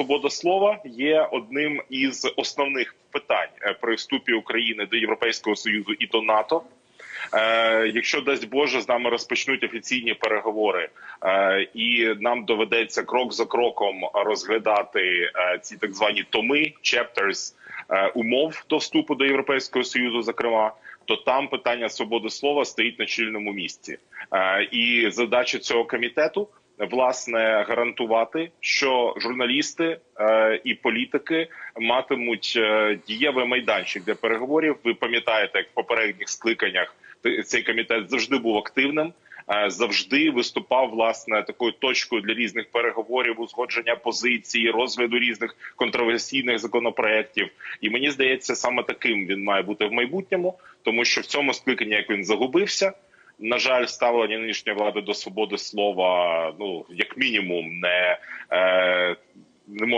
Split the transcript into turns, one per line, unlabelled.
Свобода слова є одним із основних питань е, при вступі України до Європейського союзу і до НАТО. Е, якщо дасть Боже, з нами розпочнуть офіційні переговори, е, і нам доведеться крок за кроком розглядати ці так звані томи, chapters, умов до вступу до Європейського союзу, зокрема. То там питання свободи слова стоїть на чільному місці, і задача цього комітету власне гарантувати, що журналісти е, і політики матимуть е, дієвий майданчик для переговорів. Ви пам'ятаєте, як в попередніх скликаннях цей комітет завжди був активним. е, Завжди виступав власне такою точкою для різних переговорів, узгодження позиції, розгляду різних контроверсійних законопроєктів. І мені здається, саме таким він має бути в майбутньому, тому що в цьому скликанні як він загубився. На жаль, ставлення нинішньої влади до свободи слова, ну як мінімум, не, е,